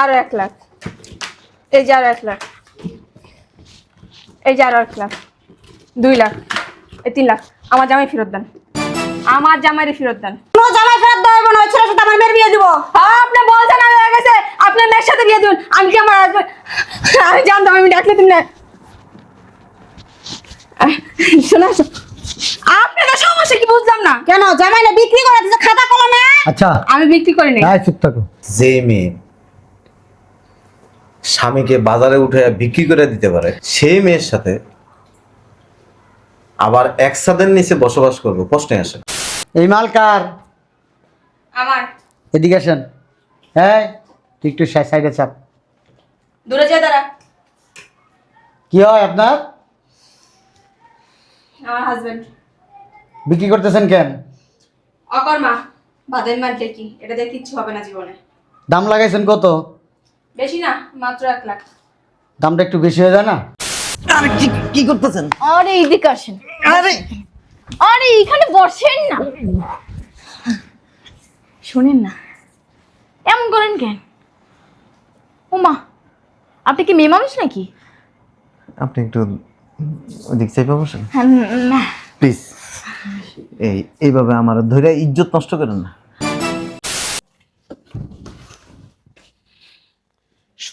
আরও এক লাখ। এই যে আরও এক লাখ। এই যে আরও এক লাখ। দুই লাখ। এই তিন লাখ। আমার জামাই ফেরত দেন। আমার জামাইরে ফেরত দেন। কোনো জামাই ফেরত দেওয়া হবে না ওই ছেলের সাথে আমার মেয়ের বিয়ে দিব। হ্যাঁ, আপনি বলছেন আর হয়ে গেছে। আপনার মেয়ের সাথে বিয়ে দিন আমি কি আমার আমি জানতাম আমি ডাকলে তুমি না শোনো। আপনাদের সমস্যা কি বুঝলাম না। কেন? জামাই না বিক্রি করে দিছে খাতা কলমে? আচ্ছা। আমি বিক্রি করিনি। চুপ থাকো। যে মেয়ে স্বামীকে বাজারে উঠে বিক্রি করে দিতে পারে। সেই মেয়ের সাথে আবার এক ছাদের নিচে বসবাস করব। প্রশ্নে আসে এই মাল কার? আমার। এদিকে আসেন। হ্যাঁ তুই একটু সাইডে চাপ। দূরে যা দাঁড়া। কি হয় আপনার? আমার হাজবেন্ড বিক্রি করতেছেন কেন? অকর্মা। বাদের কি? এটা দিয়ে কিচ্ছু হবে না জীবনে। দাম লাগাইছেন কত? বেশি না মাত্র এক লাখ। দামটা একটু বেশি হয়ে যায় না? আরে কি কি করতেছেন? আরে এদিকে আসেন। আরে! আরে এখানে বসেন না। শোনেন না। এমন করেন কেন? ওমা আপনি কি মেয়ে মানুষ নাকি? আপনি একটু ওদিক চাইপা বসেন। হ্যাঁ, না। প্লিজ। এই এইভাবে আমার ধরে ইজ্জত নষ্ট করেন না।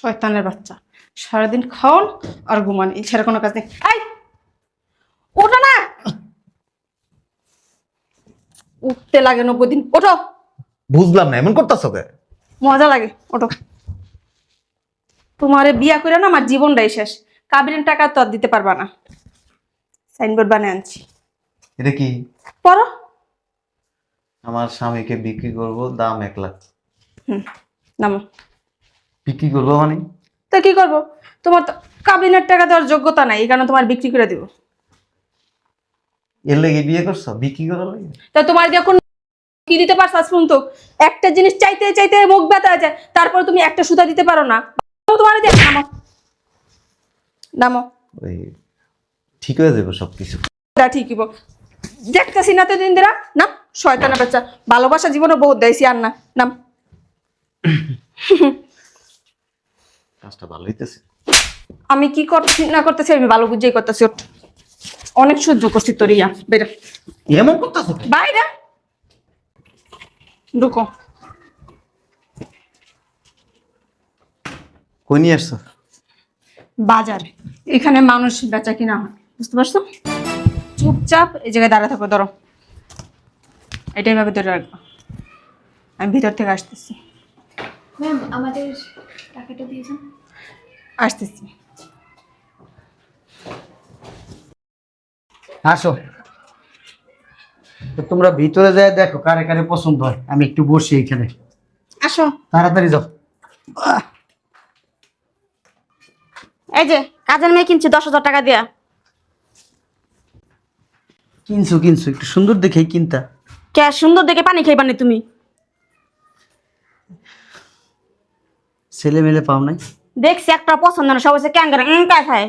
শয়তানের বাচ্চা। সারাদিন খাওন আর ঘুমান এছাড়া কোনো কাজ নেই। আই ওঠো না! উঠতে লাগে নব্বই দিন ওঠো! বুঝলাম না এমন করতেছ কে? মজা লাগে ওঠো। তোমারে বিয়া করে না আমার জীবনটাই শেষ। কাবিরের টাকা তো আর দিতে পারবা না। সাইনবোর্ড বানিয়ে আনছি। এটা কি? পড়ো। আমার স্বামীকে বিক্রি করব দাম এক লাখ। হুম নামো। বিক্রি করব মানে? তো কি করব? তোমার তো কাবিনের টাকা দেওয়ার যোগ্যতা নাই এই কারণে তোমার বিক্রি করে দিব। এর লেগে বিয়ে করছ? বিক্রি করার লাগে? তা তোমার দিয়ে এখন কি দিতে পারছ আজ পর্যন্ত? একটা জিনিস চাইতে চাইতে মুখ ব্যথা যায় তারপর তুমি একটা সুতা দিতে পারো না। তোমার নামো। নামো। ওই ঠিক হয়ে যাবে সব কিছু ঠিকই বল দেখতেছি না তো দিন দিরা। না শয়তানা বাচ্চা। ভালোবাসা জীবনে বহুত দেয়ছি আর না। নাম। কাজটা ভালো হইতেছে। আমি কি করতেছি না করতেছি আমি ভালো বুঝেই করতেছি ওঠ। অনেক সহ্য করছি তোর ইয়া বেটা এমন করতেছো বাইরে। ঢুকো। কই নিয়ে আসছো? বাজার। এখানে মানুষ বেচা কিনা হয় বুঝতে পারছ? চুপচাপ এই জায়গায় দাঁড়া থাকো ধরো। এটাই ভাবে ধরে রাখব। আমি ভিতর থেকে আসতেছি। ম্যাম আমাদের টাকাটা দিয়েছেন আসতেছি। আসো। তো তোমরা ভিতরে যায় দেখো কারে কারে পছন্দ হয়। আমি একটু বসি এখানে। আসো। তাড়াতাড়ি যাও। এই যে কাজের মেয়ে কিনছি দশ হাজার টাকা দিয়া। কিনছো কিনছো একটু সুন্দর দেখেই কিনতা। কে সুন্দর দেখে পানি খাইবানি তুমি? ছেলে মেলে পাও নাই? দেখছি একটা পছন্দ না সবাই ক্যাঙ্গারে কায় খায়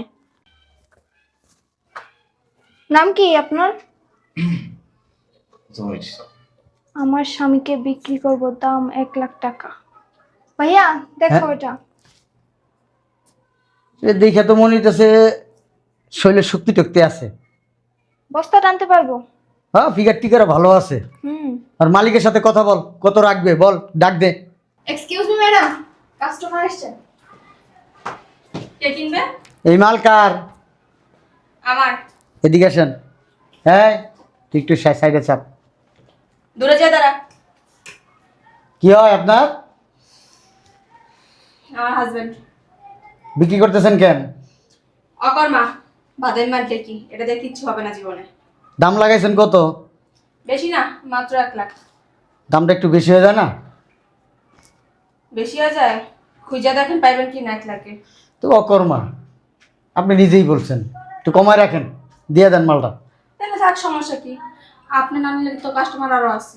নাম কি আপনার? আমার স্বামীকে বিক্রি করব দাম এক লাখ টাকা। ভাইয়া দেখো হ্যাঁ? এটা। এ দেখে তো মনে হইতেছে শরীরে শক্তি টক্তি আছে। বস্তা টানতে পারব? হ্যাঁ ফিগার টিগার ভালো আছে। হুম। আর মালিকের সাথে কথা বল কত রাখবে বল ডাক দে। এক্সকিউজ মি ম্যাডাম কাস্টমার আসছে কে কিনবে? এই মাল কার? আমার। এদিকে আসেন। হ্যাঁ তুই একটু সাইডে চাপ। দূরে যা দাঁড়া। কি হয় আপনার? আমার হাজবেন্ড বিক্রি করতেছেন কেন? অকর্মা। বাদের মার্কে কি? এটা দিয়ে কিচ্ছু হবে না জীবনে। দাম লাগাইছেন কত? বেশি না মাত্র এক লাখ। দামটা একটু বেশি হয়ে যায় না? বেশি হয়ে যায়? খুঁজে দেখেন পাইবেন কি না এক লাখে তো অকর্মা আপনি নিজেই বলছেন। একটু কমায় রাখেন দিয়ে দেন মালটা। তাহলে থাক সমস্যা কি? আপনি না নিলে তো কাস্টমার আরও আছে।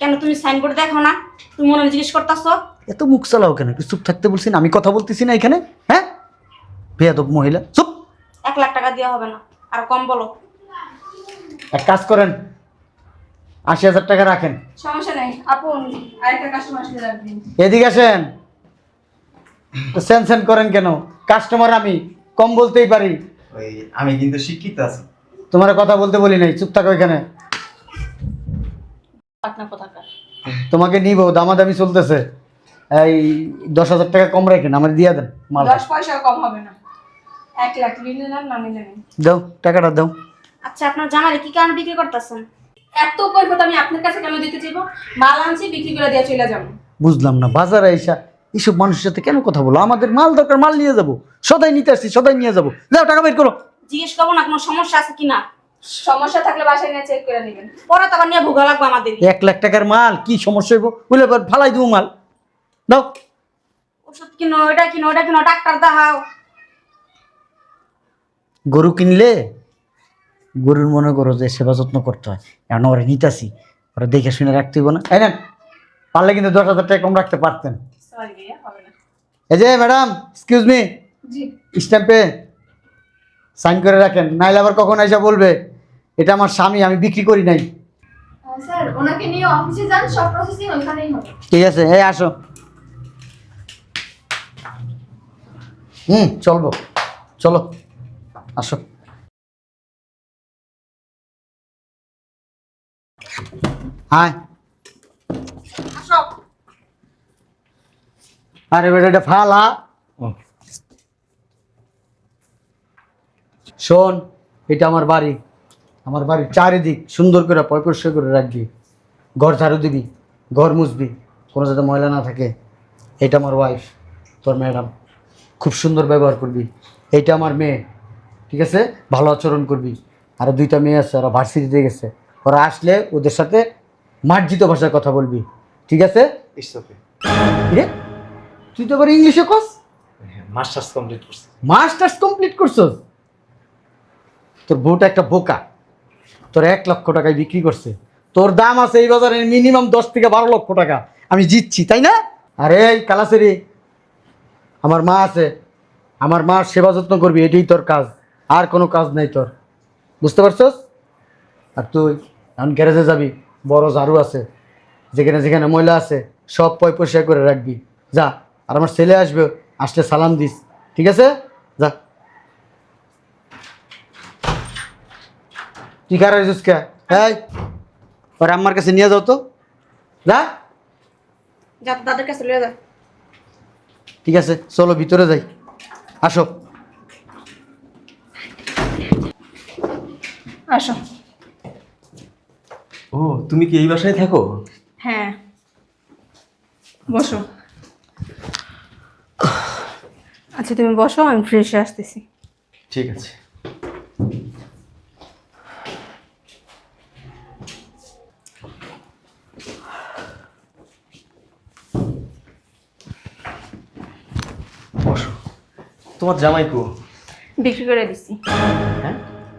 কেন তুমি সাইনবোর্ড দেখো না? তুমি মনে হয় জিজ্ঞেস করতেছো? এত মুখ চালাও কেন? একটু চুপ থাকতে বলছি না আমি কথা বলতেছি না এখানে হ্যাঁ? বেয়াদব মহিলা চুপ। এক লাখ টাকা দেওয়া হবে না। আর কম বলো। এক কাজ করেন আশি হাজার টাকা রাখেন। সমস্যা নেই। আপন আরেকটা কাস্টমার আসলে রাখবেন। এদিকে আসেন। স্যান করেন কেন? কাস্টমার আমি কম বলতেই পারি। ওই আমি কিন্তু শিক্ষিত আছি। তোমার কথা বলতে বলি নাই চুপ থাকো এখানে। কোথাকার তোমাকে নিব দামাদামি চলতেছে। এই দশ হাজার টাকা কম রাখেন আমার দিয়ে দেন মাল। দশ পয়সা কম হবে না। এক লাখ নিলে নেন না নিলে দাও টাকাটা দাও। আচ্ছা আপনার জামাই কি কারণে বিক্রি করতেছেন? এত কৈফত আমি আপনার কাছে কেন দিতে চাইব মাল আনছি বিক্রি করে দিয়ে চলে যাব। বুঝলাম না বাজারে এসা এইসব মানুষের সাথে কেন কথা বলো? আমাদের মাল দরকার মাল নিয়ে যাব। সদাই নিতে আসছি সদাই নিয়ে যাব। যাও টাকা বের করো। জিজ্ঞেস করব না কোনো সমস্যা আছে কিনা? সমস্যা থাকলে বাসায় নিয়ে চেক করে নেবেন। পরে তো আবার নিয়ে ভোগা লাগবে আমাদের। এক লাখ টাকার মাল কি সমস্যা হইব? বলে এবার ফালাই দেবো মাল। দাও। ওষুধ কিনো ওটা কিনো ওটা কিনো ডাক্তার দেখাও। গরু কিনলে গরুর মনে করো যে সেবা যত্ন করতে হয়। এখন ওরা নিতাছি ওরা দেখে শুনে রাখতে হইব না। তাই না পারলে কিন্তু দশ হাজার টাকা কম রাখতে পারতেন। এই যে ম্যাডাম এক্সকিউজ মি স্ট্যাম্পে সাইন করে রাখেন নাইলে আবার কখন এসে বলবে এটা আমার স্বামী আমি বিক্রি করি নাই। স্যার ওনাকে নিয়ে অফিসে যান সব প্রসেসিং ওইখানেই হবে। ঠিক আছে এই আসো। হুম চলবো। চলো আসো। হাই। আরে বেটা এটা ফালা। শোন এটা আমার বাড়ি। আমার বাড়ির চারিদিক সুন্দর করে পরিষ্কার করে রাখবি। ঘর ঝাড়ু দিবি ঘর মুছবি কোনো যাতে ময়লা না থাকে। এটা আমার ওয়াইফ তোর ম্যাডাম খুব সুন্দর ব্যবহার করবি। এইটা আমার মেয়ে ঠিক আছে? ভালো আচরণ করবি। আরও দুইটা মেয়ে আছে ওরা ভার্সিটিতে গেছে। ওরা আসলে ওদের সাথে মার্জিত ভাষায় কথা বলবি। ঠিক আছে? রে? তুই তো আবার ইংলিশে কস? মাস্টার্স কমপ্লিট করছি। মাস্টার্স কমপ্লিট করছস? তোর বউটা একটা বোকা। তোর এক লক্ষ টাকায় বিক্রি করছে। তোর দাম আছে এই বাজারে মিনিমাম দশ থেকে বারো লক্ষ টাকা। আমি জিতছি তাই না? আরে এই কালাসেরি আমার মা আছে। আমার মার সেবা যত্ন করবি এটাই তোর কাজ। আর কোনো কাজ নাই তোর। বুঝতে পারছস? আর তুই এখন গ্যারেজে যাবি বড় ঝাড়ু আছে যেখানে যেখানে ময়লা আছে সব পয় পরিষ্কার করে রাখবি। যা আর আমার ছেলে আসবে আসলে সালাম দিস ঠিক আছে? যা। কি কার কে? এই ওর আম্মার কাছে নিয়ে যাও তো। যা। যা তো তাদের কাছে লয়ে যা। ঠিক আছে চলো ভিতরে যাই। আসো। আসো। ও তুমি কি এই বাসায় থাকো? হ্যাঁ। বসো। আচ্ছা তুমি বসো আমি ফ্রেশে আসতেছি। ঠিক আছে। বসো। তোমার জামাই কো? বিক্রি করে দিছি। হ্যাঁ?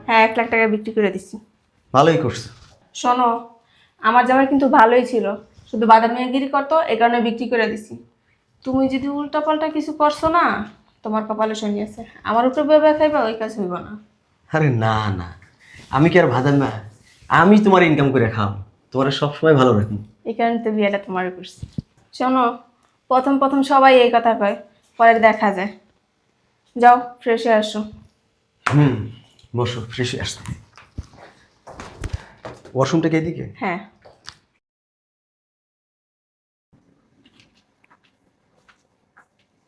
হ্যাঁ এক লাখ টাকা বিক্রি করে দিছি। ভালোই করছ। শোনো আমার জামাই কিন্তু ভালোই ছিল। শুধু বাদাম মেয়েগিরি করতো এই কারণে বিক্রি করে দিছি। তুমি যদি উল্টাপাল্টা কিছু করছ না তোমার কপালে শুনিয়েছে আমার উপরে বেবে খাইবা ওই কাজ হইব না। আরে না না। আমি কি আর ভাদাম না? আমি তোমার ইনকাম করে খাও তোমার সবসময় ভালো রাখি এই কারণে তো বিয়েটা তোমার করছি। শোনো প্রথম প্রথম সবাই এই কথা কয় পরে দেখা যায়। যাও ফ্রেশে আসো। হুম বসো ফ্রেশ আসতে ওয়াশরুমটা কে দিকে হ্যাঁ।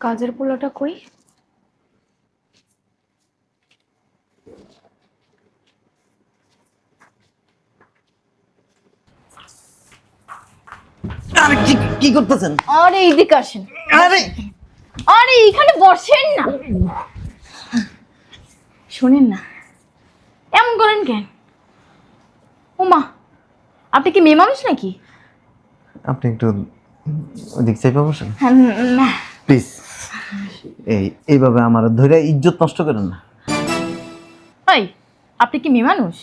কাজের পোলাটা কই? আরে কি কি করতেছেন? আরে এইদিকে আসেন। আরে! আরে এইখানে বসেন না। শোনেন না। এমন করেন কেন? ওমা আপনি কি মেয়ে মানুষ নাকি? আপনি একটু ওদিক চাইপা বসেন। হ্যাঁ, না। প্লিজ এই এইভাবে আমার ধরে ইজ্জত নষ্ট করেন না। ওই আপনি কি মেয়ে মানুষ?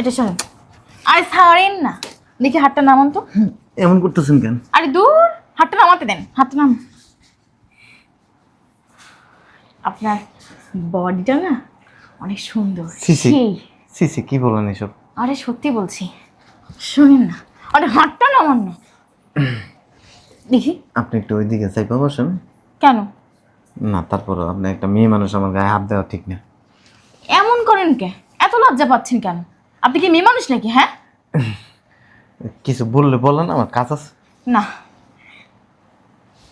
এটা শোনেন আরে ছাড়েন না। দেখি হাতটা নামান তো। এমন করতেছেন কেন? আরে দূর হাতটা নামাতে দেন হাতটা নাম আপনার বডিটা না অনেক সুন্দর। সেই সি সি কি বলেন এসব? আরে সত্যি বলছি। শুনেন না আরে হাতটা না। দেখি। আপনি একটু ওইদিকে চাইপা বসেন। কেন? না তারপর আপনি একটা মেয়ে মানুষ আমার গায়ে হাত দেওয়া ঠিক না। এমন করেন কে? এত লজ্জা পাচ্ছেন কেন? আপনি কি মেয়ে মানুষ নাকি হ্যাঁ? কিছু বললে বলেন আমার কাজ আছে। না।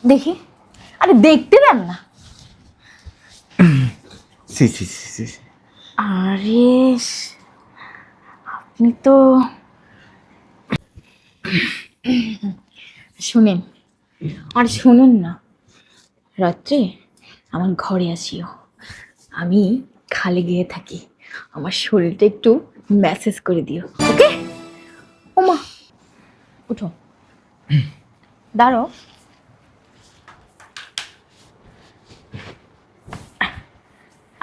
দেখি। আরে দেখতে দেন না। সি সি সি সি। আরে আপনি তো শুনেন, আর শুনুন না। রাত্রে আমার ঘরে আসিও। আমি খালি গিয়ে থাকি। আমার শরীরটা একটু ম্যাসেজ করে দিও, ওকে? ওমা, উঠো। দাঁড়ো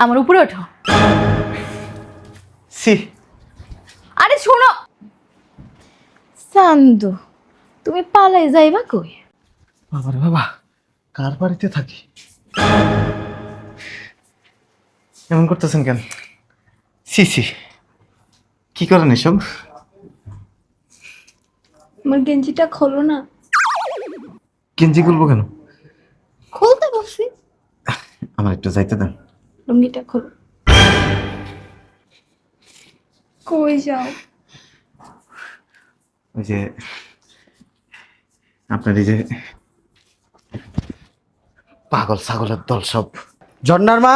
আমার উপরে ওঠো। সি। আরে শোনো। সান্দু তুমি পালাই যাইবা কই? বাবা রে বাবা কার বাড়িতে থাকি? এমন করতেছেন কেন? সি সি। কি করেন এসব? আমার গেঞ্জিটা খোলো না। গেঞ্জি খুলবো কেন? খুলতে বলছি আমার একটু যাইতে দেন। লুঙ্গিটা খোলো। কই যাও? ওই যে আপনার এই যে পাগল ছাগলের দল সব। জন্নার মা!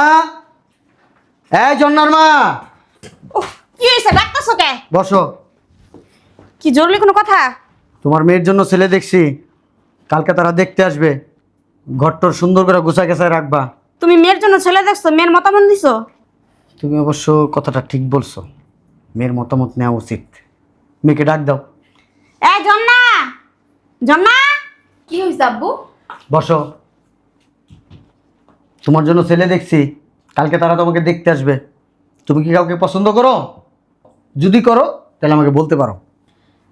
এই জন্নার মা! কি হয়েছে ডাক্তারছো কে? বসো। কি জরুরি কোনো কথা? তোমার মেয়ের জন্য ছেলে দেখছি। কালকে তারা দেখতে আসবে। ঘরটর সুন্দর করে গুছা গেছায় রাখবা। তুমি মেয়ের জন্য ছেলে দেখছ মেয়ের মতামত দিছো? তুমি অবশ্য কথাটা ঠিক বলছো। মেয়ের মতামত নেওয়া উচিত। মেয়েকে ডাক দাও। এই জন্না জন্না কি হয়েছে আব্বু? বসো। তোমার জন্য ছেলে দেখছি। কালকে তারা তোমাকে দেখতে আসবে। তুমি কি কাউকে পছন্দ করো? যদি করো তাহলে আমাকে বলতে পারো।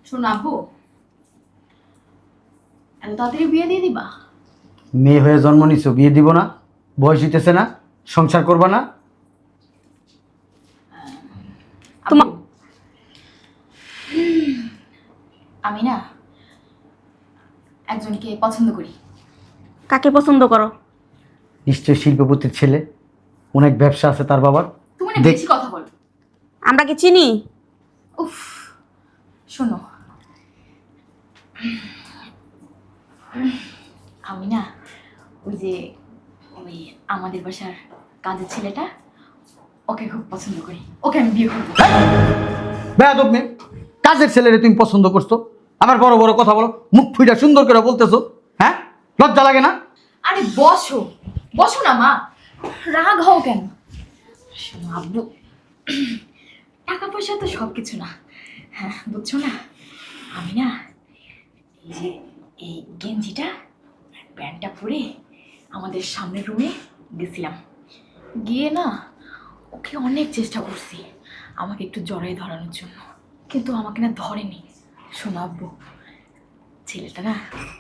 শোনো আব্বু এত তাড়াতাড়ি বিয়ে দিয়ে দিবা? মেয়ে হয়ে জন্ম নিছো বিয়ে দিব না। বয়স হইতেছে না সংসার করবা না? তোমার আমি না একজনকে পছন্দ করি। কাকে পছন্দ করো? নিশ্চয়ই শিল্পপতির ছেলে অনেক ব্যবসা আছে তার বাবার। তুমি না দেখ- বেশি কথা বলো। আমরা কি চিনি? উফ শোনো। আমি না ওই যে আমাদের বাসার কাজের ছেলেটা ওকে খুব পছন্দ করি। ওকে আমি বিয়ে করব। বেয়াদব মেয়ে। কাজের ছেলেরে তুমি পছন্দ করছ? আবার বড় বড় কথা বলো। মুখ ফুইটা সুন্দর করে বলতেছো। হ্যাঁ? লজ্জা লাগে না? আরে বসো। বসো না মা। রাগ হও কেন? শোনো আব্বু। টাকা পয়সা তো সব কিছু না। হ্যাঁ বুঝছ না? আমি না এই যে এই গেঞ্জিটা প্যান্টটা পরে আমাদের সামনের রুমে গেছিলাম। গিয়ে না ওকে অনেক চেষ্টা করছি আমাকে একটু জড়াই ধরানোর জন্য কিন্তু আমাকে না ধরেনি। শোনো আব্বু ছেলেটা না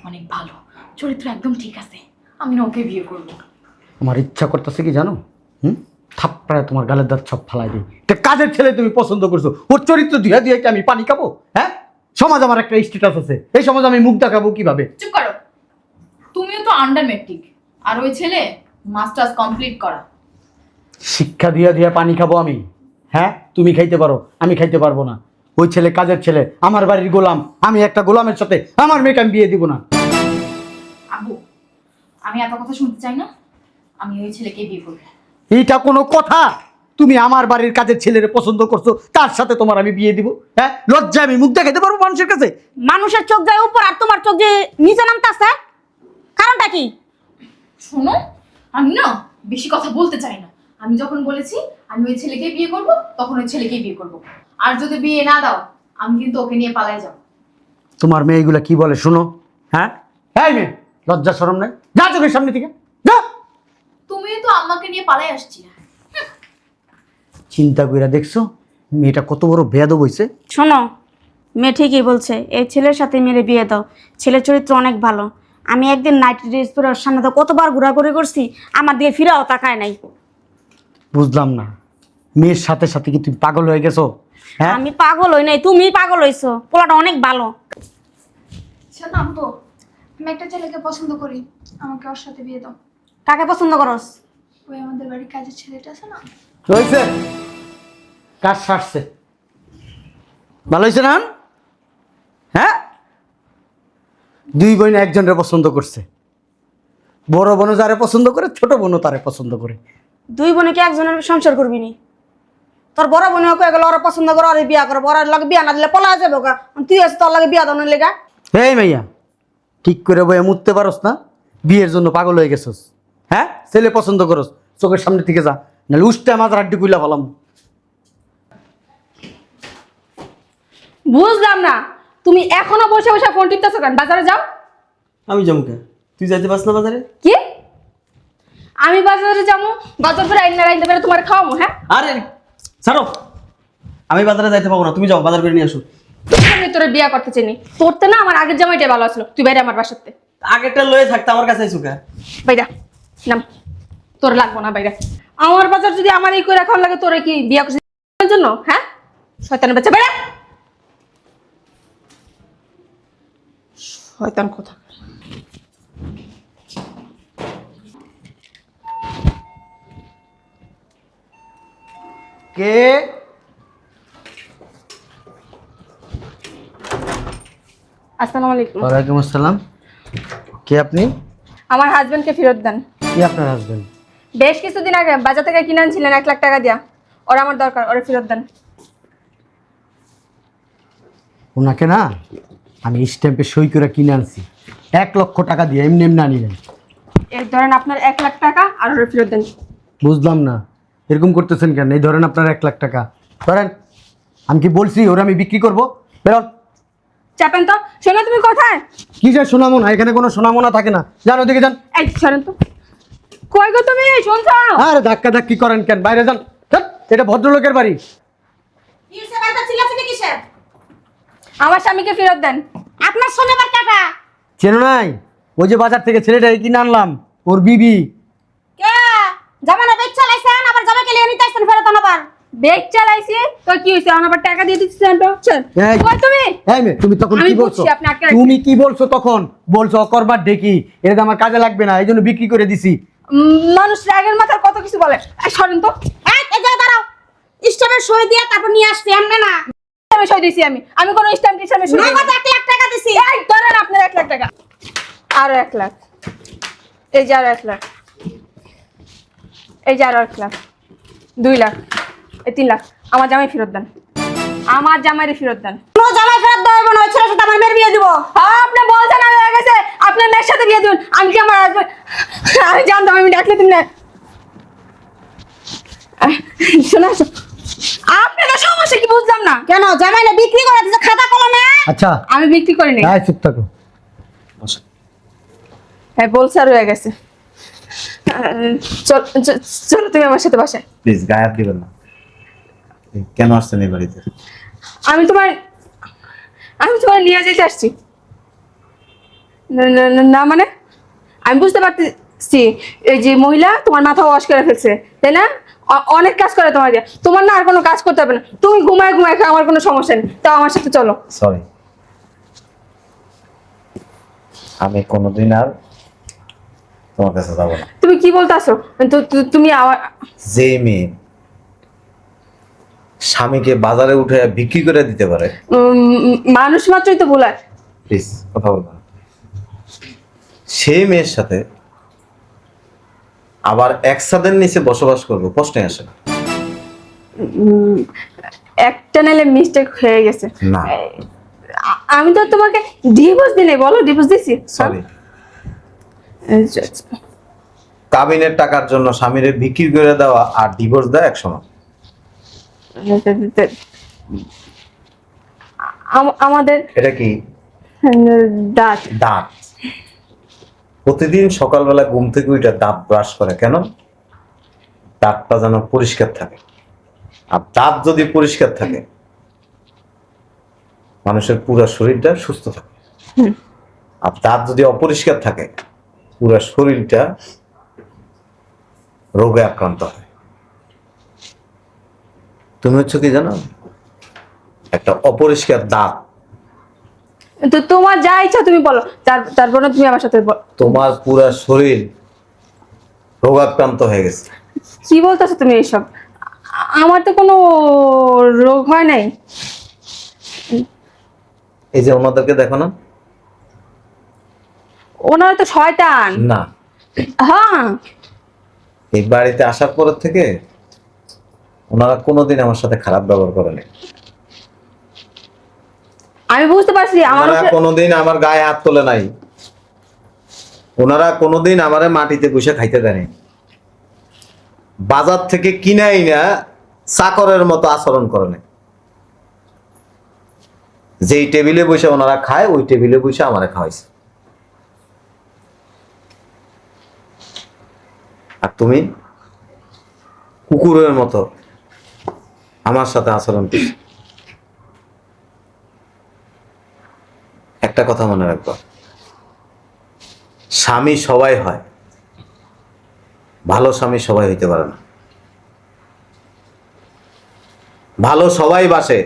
অনেক ভালো চরিত্র একদম ঠিক আছে আমি না ওকে বিয়ে করব। আমার ইচ্ছা করতেছে কি জানো? হুম? থাপ্পড়ায় তোমার গালের দাঁত সব ফালাই দিই। এটা কাজের ছেলে তুমি পছন্দ করছ ওর চরিত্র ধুয়ে ধুয়ে কি আমি পানি খাব? হ্যাঁ? সমাজ আমার একটা স্ট্যাটাস আছে এই সমাজ আমি মুখ দেখাবো কীভাবে? চুপ করো। তুমিও তো আন্ডার মেট্রিক আর ওই ছেলে মাস্টার্স কমপ্লিট করা। শিক্ষা দিয়ে দিয়ে পানি খাব আমি। হ্যাঁ? তুমি খাইতে পারো আমি খাইতে পারব না। ওই ছেলে কাজের ছেলে আমার বাড়ির গোলাম আমি একটা গোলামের সাথে আমার মেয়েকে আমি বিয়ে দিব না। আব্বু আমি এত কথা শুনতে চাই না আমি ওই ছেলেকে বিয়ে করব। এইটা কোনো কথা? তুমি আমার বাড়ির কাজের ছেলেরে পছন্দ করছ তার সাথে তোমার আমি বিয়ে দিব? হ্যাঁ? লজ্জা আমি মুখ দেখাতে পারব মানুষের কাছে? মানুষের চোখ যায় উপর আর তোমার চোখ যে নিচে নামতাছে কারণটা কি? শোনো আমি না বেশি কথা বলতে চাই না। আমি যখন বলেছি আমি ওই ছেলেকে বিয়ে করব তখন ওই ছেলেকে বিয়ে করব। আর যদি বিয়ে না দাও আমি কিন্তু ওকে নিয়ে পালাই যাব। তোমার মেয়েগুলা কি বলে শোনো? হ্যাঁ? হ্যাঁ মেয়ে লজ্জা সরম নাই? যা চোখের সামনে থেকে যা! তুমি তো আম্মাকে নিয়ে পালাই আসছি চিন্তা কইরা দেখছ মেয়েটা কত বড় বেয়াদব হইছে? শোনো মেয়ে ঠিকই বলছে এই ছেলের সাথে মেরে বিয়ে দাও। ছেলের চরিত্র অনেক ভালো। আমি একদিন নাইট ড্রেস পরে ওর সামনে তো কতবার ঘোরাঘুরি করছি আমার দিকে ফিরাও তাকায় নাই। বুঝলাম না। মেয়ের সাথে সাথে কি তুমি পাগল হয়ে গেছো? হ্যাঁ? আমি পাগল হই নাই তুমি পাগল হইছো পোলাটা অনেক ভালো। নাম তো আমি একটা ছেলেকে পছন্দ করি আমাকে ওর সাথে বিয়ে দাও। কাকে পছন্দ করস? ওই আমাদের বাড়ির কাজের ছেলেটা আছে না? হয়েছে কাজ সারছে। ভালো হয়েছে না? হ্যাঁ? দুই বোন একজনের পছন্দ করছে। বড় বোনও যারে পছন্দ করে ছোট বোনও তারে পছন্দ করে। দুই বোনে কি একজনের সংসার করবি নি? তোর বড় বোন কয়ে গেল ওরা পছন্দ করে ওরা বিয়া করব ওরা লাগে বিয়া না দিলে পলা যাবে গা। তুই আছে তোর লাগে বিয়া দানোর লেগা। এই মাইয়া ঠিক করে বয়ে মুততে পারস না? বিয়ের জন্য পাগল হয়ে গেছস। হ্যাঁ? ছেলে পছন্দ করস চোখের সামনে থেকে যা। নাহলে উষ্টা মাথার হাড্ডি কুইলা ফেলাম। বুঝলাম না। তুমি এখনও বসে বসে ফোন টিপতেছো কেন? বাজারে যাও। আমি জমকে তুই যাইতে পারছ না বাজারে? কি? আমি বাজারে যাব বাজার করে আইনা রাইতে পেরে তোমার খাওয়াবো হ্যাঁ? আরে ছাড়ো। আমি বাজারে যাইতে পাবো না তুমি যাও বাজার করে নিয়ে আসো। আমি তোর বিয়া করতে চাইনি। তোরতে না আমার আগের জামাইটাই ভালো আসলো তুই বাইরে আমার বাসাতে। আগেরটা লয়ে থাকতে আমার কাছে আইসো কে? বাইরা নাম। তোর লাগবো না বাইরে। আমার বাজার যদি আমার এই করে রাখার লাগে তোরে কি বিয়া করছিস জন্য হ্যাঁ? শয়তানের বাচ্চা। বাইরা! শয়তান কথা? কে? আসসালামু আলাইকুম। ওয়ালাইকুম আসসালাম। কে আপনি? আমার হাজবেন্ডকে ফেরত দেন। কি আপনার হাজবেন্ড বেশ কিছুদিন আগে বাজার থেকে কিনে আনছিলেন এক লাখ টাকা দিয়া। ওরা আমার দরকার ওরা ফেরত দেন। ওনাকে না? আমি স্ট্যাম্পে সই করে কিনে আনছি। এক লক্ষ টাকা দিয়ে এমনি এমনি আনি নাই। এই ধরেন আপনার এক লাখ টাকা আর ওরা ফেরত দেন। বুঝলাম না। এরকম করতেছেন কেন? এই ধরেন আপনার এক লাখ টাকা। ধরেন আমি কি বলছি ওরা আমি বিক্রি করব? বেরোন। চাপেন তো। শোনো তুমি কোথায়? কি যে শোনামো না? এখানে কোনো শোনামো না থাকে না। যান ওদিকে যান। এই সরেন তো। কই গো তুমি? শুনছো? আরে ধাক্কা ধাক্কি করেন কেন? বাইরে যান। এটা ভদ্রলোকের বাড়ি। আমার স্বামীকে ফেরত দেন। আপনার শোনে বার কাটা চেনো নাই? ওই যে বাজার থেকে ছেলেটা কিনে আনলাম ওর বিবি। কে? জামানা বেচ চালাইছেন আবার জামাই কে লিয়ে নিতে আসছেন ফেরত আনাবার। বেগ চালাইছি? তো কি হয়েছে আমার আবার টাকা দিয়ে দিচ্ছি এই। কই তুমি? এই মেয়ে তুমি তখন কি বলছো। তুমি কি বলছো তখন? বলছো অকরবার ডেকি এটা আমার কাজে লাগবে না এই জন্য বিক্রি করে দিছি। মানুষ রাগের মাথার কত কিছু বলে। এই সরেন তো। এই জায়গায় দাঁড়াও। স্টপের সই দিয়ে তারপর নিয়ে আসছি এমনি না। দিছি আমি। আমি কোনো স্ট্যাম্প টিস্টাম্পে সই দিইনি। নগদ এক লাখ টাকা দিছি। এই ধরেন আপনার এক লাখ টাকা। আরও এক লাখ। এই যে আরও এক লাখ। এই যে আরও এক লাখ। দুই লাখ। এই তিন লাখ। আমার জামাই ফেরত দেন। আমার জামাইরে ফেরত দেন। কোনো জামাই ফেরত হবে না ওই ছেলের সাথে আমার মেয়ের বিয়ে দিব। হ্যাঁ, আপনি বলছেন আমি হয়ে গেছে। আপনার মেয়ের সাথে বিয়ে দিন। আমি কি আমার আমি জানতাম আমি ডাকলে দিন না শোনো। সমস্যা কি বুঝলাম না। কেন? জামাইলে বিক্রি করে দিছে খাতা কলমে? আচ্ছা। আমি বিক্রি করিনি হ্যাঁ চুপ থাকো। হ্যাঁ বলছে আর হয়ে গেছে। চল চলো তুমি আমার সাথে বাসায় প্লিজ গায়ে হাত দিবেন না। কেন আসছেন এই বাড়িতে? আমি তোমার আমি তোমার নিয়ে যেতে আসছি। না- না- না- না মানে? আমি বুঝতে পারতেছি। এই যে মহিলা তোমার মাথা ওয়াশ করে ফেলছে তাই না? অনেক কাজ করে তোমার দিয়ে। তোমার না আর কোনো কাজ করতে হবে না। তুমি ঘুমায় ঘুমায় খাও আমার কোনো সমস্যা নেই। তাও আমার সাথে চলো। সরি আমি কোনোদিন আর তোমার কাছে যাব না। তুমি কি বলতে আসো তু- তু- তুমি আবার যে মেয়ে স্বামীকে বাজারে উঠে বিক্রি করে দিতে পারে। মানুষ মাত্রই তো ভুলায় প্লিজ কথা বলবেন না। সেই মেয়ের সাথে আবার একসাথের নিচে বসবাস করব প্রশ্নে আসে না। উম, একটা নাইলে মিস্টেক হয়ে গেছে। না। আমি তো তোমাকে ডিভোর্স দিনে বলো ডিভোর্স দিছি সরি। কাবিনের টাকার জন্য স্বামীর বিক্রি করে দেওয়া আর ডিভোর্স দেওয়া এক সমান আম- আমাদের এটা কি? দাঁত দাঁত প্রতিদিন সকালবেলা ঘুম থেকে ওইটা দাঁত ব্রাশ করে কেন? দাঁতটা যেন পরিষ্কার থাকে। আর দাঁত যদি পরিষ্কার থাকে মানুষের পুরো শরীরটা সুস্থ থাকে। আর দাঁত যদি অপরিষ্কার থাকে পুরো শরীরটা রোগে আক্রান্ত হয়। তুমি হচ্ছে কি জানো? একটা অপরিষ্কার দাঁত তো তোমার যা ইচ্ছা তুমি বলো। তার তারপর না তুমি আমার সাথে তোমার পুরা শরীর রোগাক্রান্ত হয়ে গেছে। কি বলতেছো তুমি এইসব? আমার তো কোনো রোগ হয় নাই। এই যে ওনাদেরকে দেখো না। ওনারা তো শয়তান। না। হ্যাঁ। এই বাড়িতে আসার পর থেকে ওনারা কোনোদিন আমার সাথে খারাপ ব্যবহার করেনি। আমি বুঝতে পারছি আমার কোনোদিন আমার গায়ে হাত তোলে নাই। ওনারা কোনোদিন আমারে মাটিতে বসে খাইতে দেয়নি বাজার থেকে কিনাই না চাকরের মতো আচরণ করে নাই। যেই টেবিলে বসে ওনারা খায় ওই টেবিলে বসে আমারে খাওয়াইছে। আর তুমি কুকুরের মতো আমার সাথে আচরণ করছ। একটা কথা মনে রাখব। স্বামী সবাই হয়, ভালো স্বামী সবাই হইতে পারে না। ভালো সবাই বাসে,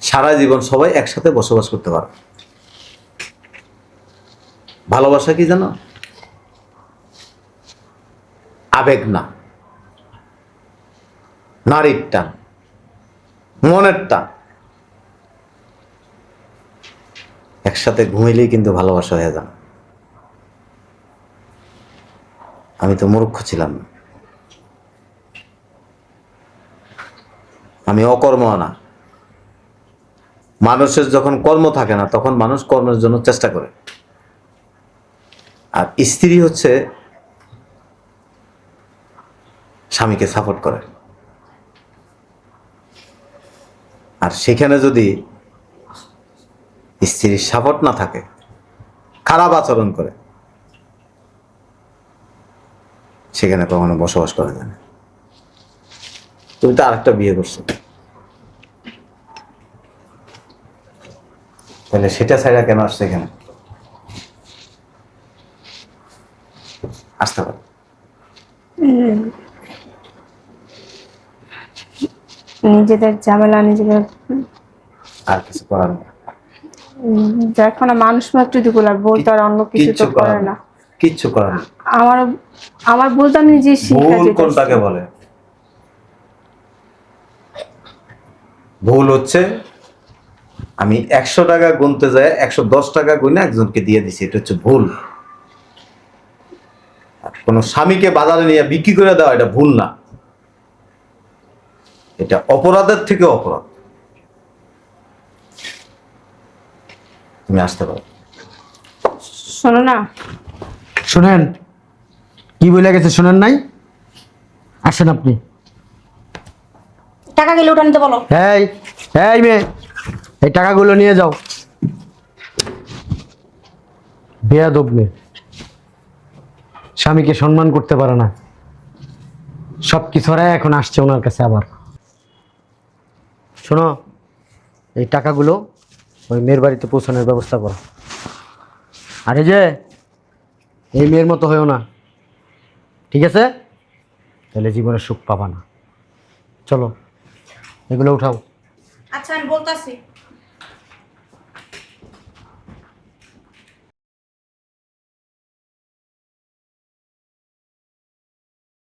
সারা জীবন সবাই একসাথে বসবাস করতে পারে। ভালোবাসা কি জানো? আবেগ না। নারীর টান, মনের টান। একসাথে ঘুমিলেই কিন্তু ভালোবাসা হয়ে যান আমি তো মূর্খ ছিলাম। না আমি অকর্ম না। মানুষের যখন কর্ম থাকে না, তখন মানুষ কর্মের জন্য চেষ্টা করে। আর স্ত্রী হচ্ছে স্বামীকে সাপোর্ট করে। আর সেখানে যদি স্ত্রীর সাপোর্ট না থাকে খারাপ আচরণ করে সেখানে কখনো বসবাস করা যায় না। তুমি তো আরেকটা বিয়ে করছ। তাহলে সেটা ছাড়া কেন আসছে এখানে? আসতে পারে। নিজেদের ঝামেলা নিজেদের আর কিছু করার নেই। দেখো না মানুষ মাত্র দুগুলার বলতে আর অন্য কিছু তো করে না। কিচ্ছু করার নেই আমার আমার বলতে আমি নিজে শিখা ভুল কোনটাকে বলে? ভুল হচ্ছে আমি একশো টাকা গুনতে যাই একশো দশ টাকা গুনে একজনকে দিয়ে দিছি এটা হচ্ছে ভুল। আর কোনো স্বামীকে বাজারে নিয়ে বিক্রি করে দেওয়া এটা ভুল না। এটা অপরাধের থেকে অপরাধ। তুমি আসতে পারো। শোনো না। শুনেন কি বলে গেছে শুনেন নাই? আসেন আপনি। টাকা গেলে ওটা নিতে বলো। এই এই মেয়ে এই টাকাগুলো নিয়ে যাও। বেয়াদব মেয়ে। স্বামীকে সম্মান করতে পারে না। সব কিছু এখন আসছে ওনার কাছে আবার। শোনো এই টাকাগুলো ওই মেয়ের বাড়িতে পৌঁছানোর ব্যবস্থা করো। আরে যে, এই মেয়ের মতো হয়েও না। ঠিক আছে? তাহলে জীবনে সুখ পাবা না। চলো, এগুলো উঠাও। আচ্ছা আমি বলতাছি।